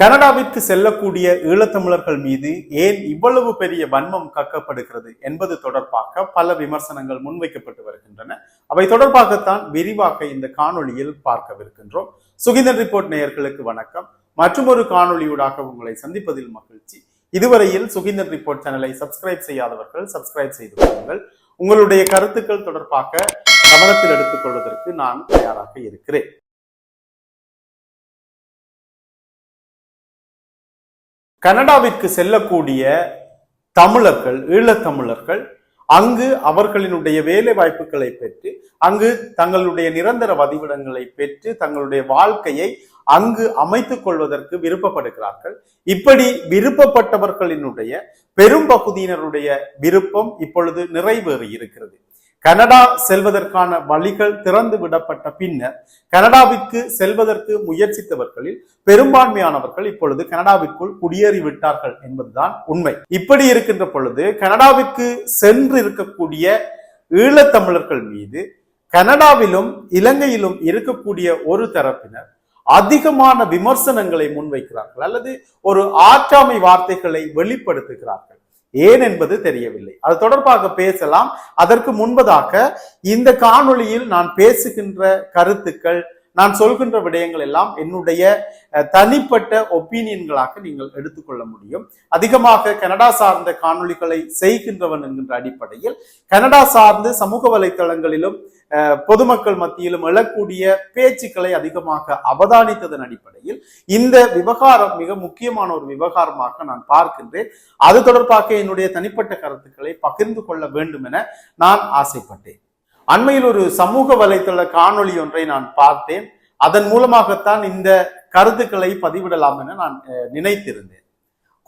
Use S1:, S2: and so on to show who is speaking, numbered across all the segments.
S1: கனடாவிற்கு செல்லக்கூடிய ஈழத்தமிழர்கள் மீது ஏன் இவ்வளவு பெரிய வன்மம் கக்கப்படுகிறது என்பது தொடர்பாக பல விமர்சனங்கள் முன்வைக்கப்பட்டு வருகின்றன. அவை தொடர்பாகத்தான் விரிவாக இந்த காணொளியில் பார்க்கவிருக்கின்றோம். சுகிந்தன் ரிப்போர்ட் நேயர்களுக்கு வணக்கம். மற்றும் ஒரு காணொளியூடாக உங்களை சந்திப்பதில் மகிழ்ச்சி. இதுவரையில் சுகிந்தன் ரிப்போர்ட் சேனலை சப்ஸ்கிரைப் செய்யாதவர்கள் சப்ஸ்கிரைப் செய்து கொள்ளுங்கள். உங்களுடைய கருத்துக்கள் தொடர்பாக கவனத்தில் எடுத்துக் கொள்வதற்கு நான் தயாராக இருக்கிறேன். கனடாவிற்கு செல்லக்கூடிய தமிழர்கள் ஈழத்தமிழர்கள் அங்கு அவர்களினுடைய வேலை வாய்ப்புகளை பெற்று அங்கு தங்களுடைய நிரந்தர வதிவிடங்களை பெற்று தங்களுடைய வாழ்க்கையை அங்கு அமைத்துக் கொள்வதற்கு விருப்பப்படுகிறார்கள். இப்படி விருப்பப்பட்டவர்களினுடைய பெரும் பகுதியினருடைய விருப்பம் இப்பொழுது நிறைவேறி இருக்கிறது கனடா செல்வதற்கான வழிகள் திறந்து விடப்பட்ட பின்னர் கனடாவிற்கு செல்வதற்கு முயற்சித்தவர்களில் பெரும்பான்மையானவர்கள் இப்பொழுது கனடாவிற்குள் குடியேறி விட்டார்கள் என்பதுதான் உண்மை. இப்படி இருக்கின்ற பொழுது கனடாவிற்கு சென்று இருக்கக்கூடிய ஈழத்தமிழர்கள் மீது கனடாவிலும் இலங்கையிலும் இருக்கக்கூடிய ஒரு தரப்பினர் அதிகமான விமர்சனங்களை முன்வைக்கிறார்கள் அல்லது ஒரு ஆற்றாமை வார்த்தைகளை வெளிப்படுத்துகிறார்கள். ஏன் என்பது தெரியவில்லை. அது தொடர்பாக பேசலாம். அதற்கு முன்பதாக இந்த காணொளியில் நான் பேசுகின்ற கருத்துக்கள் நான் சொல்கின்ற விடயங்கள் எல்லாம் என்னுடைய தனிப்பட்ட ஒப்பீனியன்களாக நீங்கள் எடுத்துக்கொள்ள முடியும். அதிகமாக கனடா சார்ந்த காணொளிகளை செய்கின்றவன் என்கின்ற அடிப்படையில் கனடா சார்ந்து சமூக வலைத்தளங்களிலும் பொதுமக்கள் மத்தியிலும் எழக்கூடிய பேச்சுக்களை அதிகமாக அவதானித்ததன் அடிப்படையில் இந்த விவகாரம் மிக முக்கியமான ஒரு விவகாரமாக நான் பார்க்கின்றேன். அது தொடர்பாக என்னுடைய தனிப்பட்ட கருத்துக்களை பகிர்ந்து கொள்ள வேண்டும் என நான் ஆசைப்பட்டேன். அண்மையில் ஒரு சமூக வலைத்தள காணொளி ஒன்றை நான் பார்த்தேன். அதன் மூலமாகத்தான் இந்த கருத்துக்களை பதிவிடலாம் என நான் அஹ், நினைத்திருந்தேன்.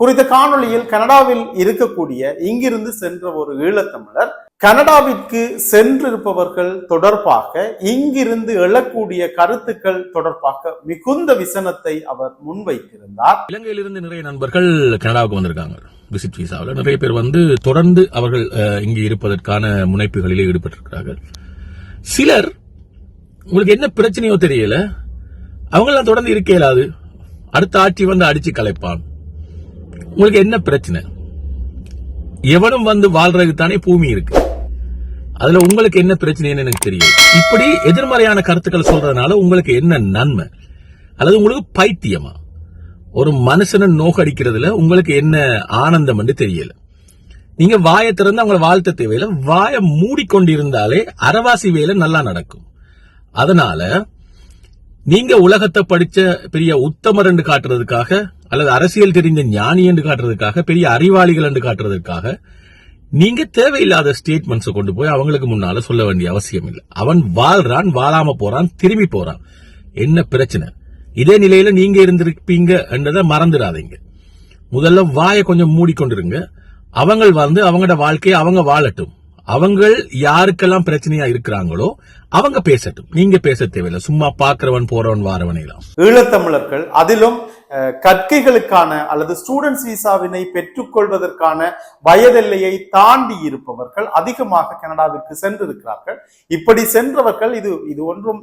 S1: குறித்த காணொளியில் கனடாவில் இருக்கக்கூடிய இங்கிருந்து சென்ற ஒரு ஈழத்தமிழர் கனடாவிற்கு சென்றிருப்பவர்கள் தொடர்பாக இங்கிருந்து எழக்கூடிய கருத்துக்கள் தொடர்பாக மிகுந்த விசனத்தை அவர் முன்வைத்திருந்தார்.
S2: இலங்கையிலிருந்து நிறைய நண்பர்கள் கனடாவுக்கு வந்திருக்காங்க. விசிட் விசாவில் நிறைய பேர் வந்து தொடர்ந்து அவர்கள் அஹ், இங்கு இருப்பதற்கான முனைப்புகளிலே ஈடுபட்டிருக்கிறார்கள். சிலர் உங்களுக்கு என்ன பிரச்சனையோ தெரியல அவங்களாம் தொடர்ந்து இருக்க இயலாது. அடுத்த ஆட்சி வந்து அடிச்சு கலைப்பான். உங்களுக்கு என்ன பிரச்சனை? எவனும் வந்து வாழ்றதுக்கு தானே பூமி இருக்கு. அதுல உங்களுக்கு என்ன பிரச்சனைன்னு எனக்கு தெரியும் இப்படி எதிர்மறையான கருத்துக்கள் சொல்றதுனால உங்களுக்கு என்ன நன்மை? அல்லது உங்களுக்கு பைத்தியமா? ஒரு மனுஷனை நோக்கடிக்கிறதுல உங்களுக்கு என்ன ஆனந்தம் என்று தெரியல. நீங்க வாயை திறந்து அவங்கள வாழ்த்த தேவையில்ல. வாயை மூடிக்கொண்டிருந்தாலே அறவாசி வேலை நல்லா நடக்கும். அதனால நீங்க உலகத்தை படிச்ச பெரிய உத்தமர் என்று காட்டுறதுக்காக அல்லது அரசியல் தெரிந்த ஞானி என்று காட்டுறதுக்காக பெரிய அறிவாளிகள் என்று காட்டுறதுக்காக நீங்க தேவையில்லாத ஸ்டேட்மெண்ட்ஸை கொண்டு போய் அவங்களுக்கு முன்னால சொல்ல வேண்டிய அவசியம் இல்லை. அவன் வாழ்றான் வாழாம போறான் திரும்பி போறான். என்ன பிரச்சனை? இதே நிலையில நீங்க இருந்திருப்பீங்க என்றதை மறந்துடாதீங்க. முதல்ல வாயை கொஞ்சம் மூடிக்கொண்டிருங்க. அவங்க வந்து அவங்களோட வாழ்க்கையை அவங்க வாழட்டும். அவங்கள் யாருக்கெல்லாம் பிரச்சனையா இருக்கிறாங்களோ அவங்க பேசட்டும். நீங்க பேச தேவையில்லை. சும்மா பாக்குறவன் போறவன் வாரவன்
S1: ஈழத்தமிழர்கள் அதிலும் கற்கைகளுக்கான அல்லது ஸ்டூடெண்ட்ஸ் விசாவினை பெற்றுக்கொள்வதற்கான வயதெல்லையை தாண்டி இருப்பவர்கள் அதிகமாக கனடாவிற்கு சென்றிருக்கிறார்கள். இப்படி சென்றவர்கள் இது இது ஒன்றும்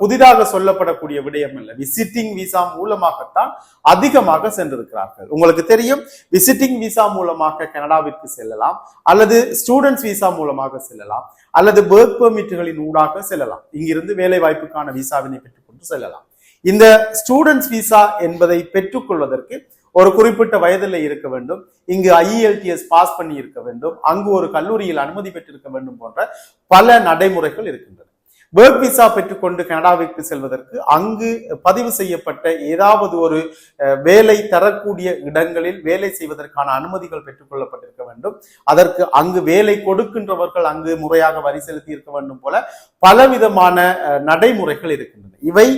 S1: புதிதாக சொல்லப்படக்கூடிய விடயம் இல்லை விசிட்டிங் விசா மூலமாகத்தான் அதிகமாக சென்றிருக்கிறார்கள். உங்களுக்கு தெரியும் விசிட்டிங் விசா மூலமாக கனடாவிற்கு செல்லலாம் அல்லது ஸ்டூடெண்ட்ஸ் விசா மூலமாக செல்லலாம் அல்லது ஒர்க் பெர்மிட்டுகளின் ஊடாக செல்லலாம். இங்கிருந்து வேலை வாய்ப்புக்கான விசாவினை பெற்றுக்கொண்டு செல்லலாம். இந்த ஸ்டூடெண்ட்ஸ் விசா என்பதை பெற்றுக்கொள்வதற்கு ஒரு குறிப்பிட்ட வயதில் இருக்க வேண்டும். இங்கு ஐஇஎல்டிஎஸ் பாஸ் பண்ணி இருக்க வேண்டும். அங்கு ஒரு கல்லூரியில் அனுமதி பெற்றிருக்க வேண்டும் போன்ற பல நடைமுறைகள் இருக்கின்றன. ஒர்க் விசா பெற்றுக்கொண்டு கனடாவிற்கு செல்வதற்கு அங்கு பதிவு செய்யப்பட்ட ஏதாவது ஒரு அஹ், வேலை தரக்கூடிய இடங்களில் வேலை செய்வதற்கான அனுமதிகள் பெற்றுக்கொள்ளப்பட்டிருக்க வேண்டும். அதற்கு அங்கு வேலை கொடுக்கின்றவர்கள் அங்கு முறையாக வரி செலுத்தி இருக்க வேண்டும் போல பலவிதமான நடைமுறைகள் இருக்கின்றன. இவை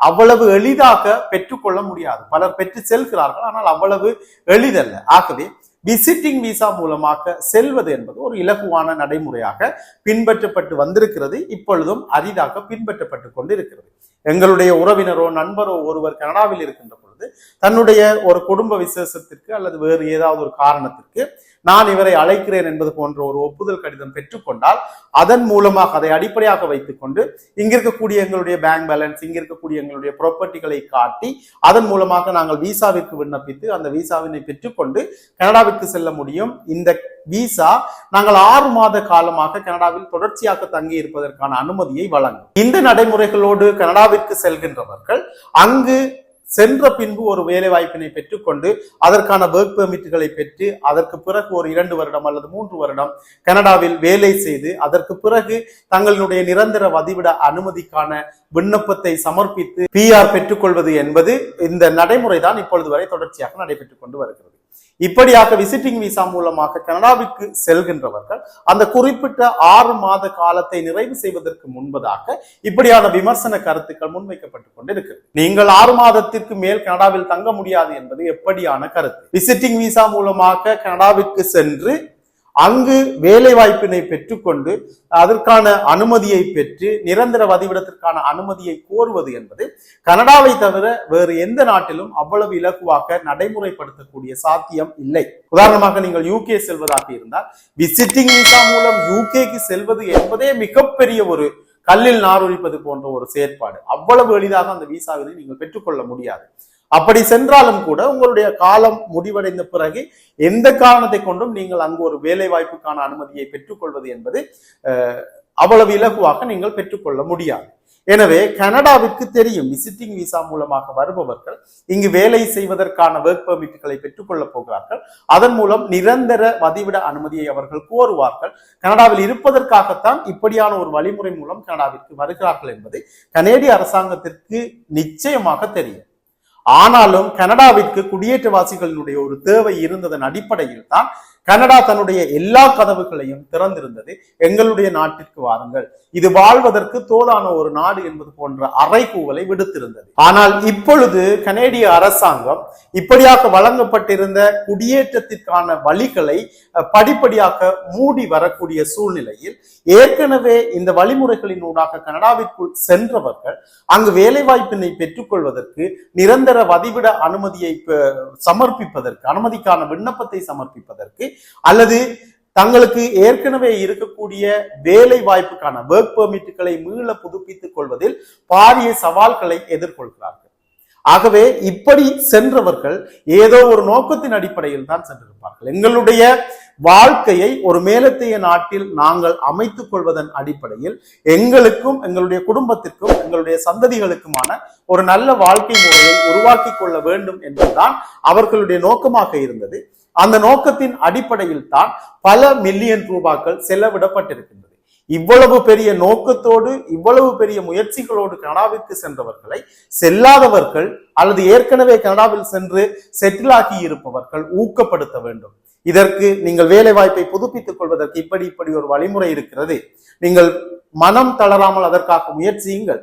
S1: அவ்வளவு எளிதாக பெற்றுக்கொள்ள முடியாது. பலர் பெற்று செல்கிறார்கள் ஆனால் அவ்வளவு எளிதல்ல. ஆகவே விசிட்டிங் விசா மூலமாக செல்வது என்பது ஒரு இலகுவான நடைமுறையாக பின்பற்றப்பட்டு வந்திருக்கிறது. இப்பொழுதும் அரிதாக பின்பற்றப்பட்டு கொண்டு இருக்கிறது எங்களுடைய உறவினரோ நண்பரோ ஒருவர் கனடாவில் இருக்கின்ற வந்து தன்னுடைய ஒரு குடும்ப விசேஷத்திற்கு அல்லது வேறு ஏதாவது ஒரு காரணத்திற்கு நான் இவரை அழைக்கிறேன் என்பது போன்ற ஒரு ஒப்புதல் கடிதம் பெற்றுக்கொண்டால் அதன் மூலமாக அதை அடிப்படையாக வைத்துக்கொண்டு இங்க இருக்கக்கூடிய எங்களுடைய பேங்க் பேலன்ஸ் இங்க இருக்கக்கூடிய எங்களுடைய ப்ராப்பர்ட்டிகளை காட்டி அதன் மூலமாக நாங்கள் விசாவிற்கு விண்ணப்பித்து அந்த விசாவினை பெற்றுக்கொண்டு கனடாவிற்கு செல்ல முடியும். இந்த விசா நாங்கள் ஆறு மாத காலமாக கனடாவில் தொடர்ச்சியாக தங்கி இருப்பதற்கான அனுமதியை வழங்கும். இந்த நடைமுறைகளோடு கனடாவிற்கு செல்கின்றவர்கள் அங்கு சென்ற பின்பு ஒரு வேலை வாய்ப்பினை பெற்றுக்கொண்டு அதற்கான ஒர்க் பெர்மிட்டுகளை பெற்று அதற்கு பிறகு ஒரு இரண்டு வருடம் அல்லது மூன்று வருடம் கனடாவில் வேலை செய்து அதற்கு பிறகு தங்களுடைய நிரந்தர வதிவிட அனுமதிக்கான விண்ணப்பத்தை சமர்ப்பித்து பிஆர் பெற்றுக்கொள்வது என்பது இந்த நடைமுறை தான் இப்பொழுது வரை தொடர்ச்சியாக நடைபெற்றுக் கொண்டு வருகிறது. இப்படியாக விசிட்டிங் விசா மூலமாக கனடாவிற்கு செல்கின்றவர்கள் அந்த குறிப்பிட்ட ஆறு மாத காலத்தை நிறைவு செய்வதற்கு முன்பதாக இப்படியான விமர்சன கருத்துக்கள் முன்வைக்கப்பட்டுக் கொண்டிருக்கு நீங்கள் ஆறு மாதத்திற்கு மேல் கனடாவில் தங்க முடியாது என்பது எப்படியான கருத்து? விசிட்டிங் விசா மூலமாக கனடாவிற்கு சென்று அங்கு வேலை வாய்ப்பினை பெற்றுக்கொண்டு அதற்கான அனுமதியை பெற்று நிரந்தர வதிவிடத்திற்கான அனுமதியை கோருவது என்பது கனடாவை தவிர வேறு எந்த நாட்டிலும் அவ்வளவு இலகுவாக நடைமுறைப்படுத்தக்கூடிய சாத்தியம் இல்லை. உதாரணமாக நீங்கள் யூகே செல்வதாக இருந்தால் விசிட்டிங் விசா மூலம் யூகேக்கு செல்வது என்பதே மிகப்பெரிய ஒரு கல்லில் நாரொழிப்பது போன்ற ஒரு செயற்பாடு. அவ்வளவு எளிதாக அந்த விசாவினை நீங்கள் பெற்றுக்கொள்ள முடியாது. அப்படி சென்றாலும் கூட உங்களுடைய காலம் முடிவடைந்த பிறகு எந்த காரணத்தை கொண்டும் நீங்கள் அங்கு ஒரு வேலை வாய்ப்புக்கான அனுமதியை பெற்றுக்கொள்வது என்பது அவ்வளவு இலகுவாக நீங்கள் பெற்றுக்கொள்ள முடியாது. எனவே கனடாவிற்கு தெரியும் விசிட்டிங் விசா மூலமாக வருபவர்கள் இங்கு வேலை செய்வதற்கான ஒர்க் பெர்மிட்டுகளை பெற்றுக்கொள்ளப் போகிறார்கள். அதன் மூலம் நிரந்தர வதிவிட அனுமதியை அவர்கள் கோருவார்கள். கனடாவில் இருப்பதற்காகத்தான் இப்படியான ஒரு வழிமுறை மூலம் கனடாவிற்கு வருகிறார்கள் என்பது கனேடிய அரசாங்கத்திற்கு நிச்சயமாக தெரியும். ஆனாலும் கனடாவிற்கு குடியேற்றவாசிகளினுடைய ஒரு தேவை இருந்ததன் அடிப்படையில் தான் கனடா தன்னுடைய எல்லா கதவுகளையும் திறந்திருந்தது. எங்களுடைய நாட்டிற்கு வாருங்கள். இது வாழ்வதற்கு தோதான ஒரு நாடு என்பது போன்ற அறைகூவலை விடுத்திருந்தது. ஆனால் இப்பொழுது கனேடிய அரசாங்கம் இப்படியாக வழங்கப்பட்டிருந்த குடியேற்றத்திற்கான வழிகளை படிப்படியாக மூடி வரக்கூடிய சூழ்நிலையில் ஏற்கனவே இந்த வழிமுறைகளின் ஊடாக கனடாவிற்குள் சென்றவர்கள் அங்கு வேலைவாய்ப்பினை பெற்றுக்கொள்வதற்கு நிரந்தர வதிவிட அனுமதியை சமர்ப்பிப்பதற்கு அனுமதிக்கான விண்ணப்பத்தை சமர்ப்பிப்பதற்கு அல்லது தங்களுக்கு ஏற்கனவே இருக்கக்கூடிய வேலை வாய்ப்புக்கான ஒர்க் பெர்மிட்டுகளை மீள புதுப்பித்துக் கொள்வதில் பாரிய சவால்களை எதிர்கொள்கிறார்கள். ஆகவே இப்படி சென்றவர்கள் ஏதோ ஒரு நோக்கத்தின் அடிப்படையில் தான் சென்றிருப்பார்கள். எங்களுடைய வாழ்க்கையை ஒரு மேலத்தைய நாட்டில் நாங்கள் அமைத்துக் கொள்வதன் அடிப்படையில் எங்களுக்கும் எங்களுடைய குடும்பத்திற்கும் எங்களுடைய சந்ததிகளுக்குமான ஒரு நல்ல வாழ்க்கை முறையை உருவாக்கி கொள்ள வேண்டும் என்பதுதான் அவர்களுடைய நோக்கமாக இருந்தது. அந்த நோக்கத்தின் அடிப்படையில் தான் பல மில்லியன் ரூபாக்கள் செலவிடப்பட்டிருக்கின்றது. இவ்வளவு பெரிய நோக்கத்தோடு இவ்வளவு பெரிய முயற்சிகளோடு கனடாவிற்கு சென்றவர்களை செல்லாதவர்கள் அல்லது ஏற்கனவே கனடாவில் சென்று செட்டில் ஆகி இருப்பவர்கள் ஊக்கப்படுத்த வேண்டும். இதற்கு நீங்கள் வேலை வாய்ப்பை புதுப்பித்துக் கொள்வதற்கு இப்படி இப்படி ஒரு வழிமுறை இருக்கிறது. நீங்கள் மனம் தளராமல் அதற்காக முயற்சியுங்கள்.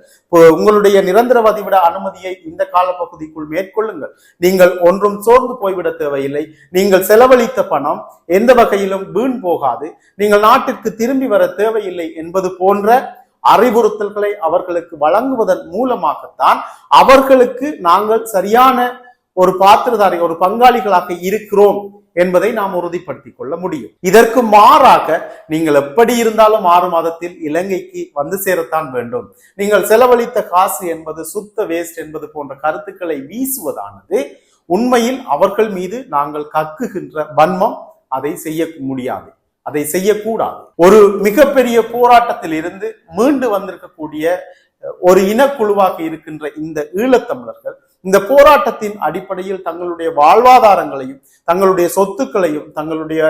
S1: உங்களுடைய நிரந்தர வதிவிட அனுமதியை இந்த காலப்பகுதிக்குள் மேற்கொள்ளுங்கள். நீங்கள் ஒன்றும் சோர்ந்து போய்விட தேவையில்லை. நீங்கள் செலவழித்த பணம் எந்த வகையிலும் வீண் போகாது. நீங்கள் நாட்டிற்கு திரும்பி வர தேவையில்லை என்பது போன்ற அறிவுறுத்தல்களை அவர்களுக்கு வழங்குவதன் மூலமாகத்தான் அவர்களுக்கு நாங்கள் சரியான ஒரு பாத்திரதாரி ஒரு பங்காளிகளாக இருக்கிறோம். என்பதை நாம் உறுதிப்படுத்திக் கொள்ள முடியும். இதற்கு மாறாக நீங்கள் எப்படி இருந்தாலும் ஆறு மாதத்தில் இலங்கைக்கு வந்து சேரத்தான் வேண்டும். நீங்கள் செலவழித்த காசு என்பது சுத்த வேஸ்ட் என்பது போன்ற கருத்துக்களை வீசுவதானது உண்மையில் அவர்கள் மீது நாங்கள் கக்குகின்ற வன்மம் அதை செய்ய முடியாது. அதை செய்யக்கூடாது. ஒரு மிகப்பெரிய போராட்டத்தில் இருந்து மீண்டு வந்திருக்கக்கூடிய ஒரு இனக்குழுவாக இருக்கின்ற இந்த ஈழத்தமிழர்கள் இந்த போராட்டத்தின் அடிப்படையில் தங்களுடைய வாழ்வாதாரங்களையும் தங்களுடைய சொத்துக்களையும் தங்களுடைய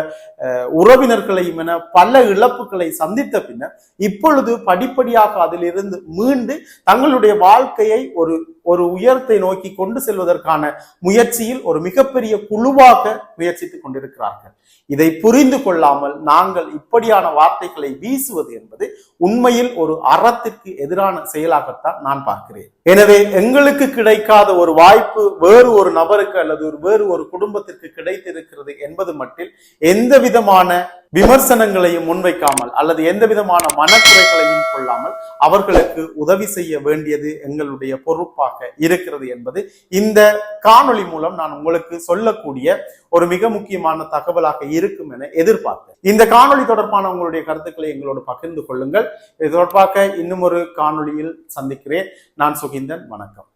S1: அஹ், உறவினர்களையும் என பல இழப்புகளை சந்தித்த பின்னர் இப்பொழுது படிப்படியாக அதிலிருந்து மீண்டு தங்களுடைய வாழ்க்கையை ஒரு ஒரு உயரத்தை நோக்கி கொண்டு செல்வதற்கான முயற்சியில் ஒரு மிகப்பெரிய குழுவாக முயற்சித்துக் கொண்டிருக்கிறார்கள். இதை புரிந்து கொள்ளாமல் நாங்கள் இப்படியான வார்த்தைகளை வீசுவது என்பது உண்மையில் ஒரு அறத்திற்கு எதிரான செயலாகத்தான் நான் பார்க்கிறேன். எனவே எங்களுக்கு கிடைக்காத ஒரு வாய்ப்பு வேறு ஒரு நபருக்கு அல்லது ஒரு வேறு ஒரு குடும்பத்திற்கு கிடைத்திருக்கிறது என்பது மட்டில் எந்த விதமான விமர்சனங்களையும் முன்வைக்காமல் அல்லது எந்த விதமான மனக்குறைகளையும் கொள்ளாமல் அவர்களுக்கு உதவி செய்ய வேண்டியது எங்களுடைய பொறுப்பாக இருக்கிறது என்பது இந்த காணொளி மூலம் நான் உங்களுக்கு சொல்லக்கூடிய ஒரு மிக முக்கியமான தகவலாக இருக்கும் என எதிர்பார்த்தேன். இந்த காணொளி தொடர்பான உங்களுடைய கருத்துக்களை எங்களோடு பகிர்ந்து கொள்ளுங்கள். இது தொடர்பாக இன்னும் ஒரு காணொளியில் சந்திக்கிறேன். நான் சுகிந்தன். வணக்கம்.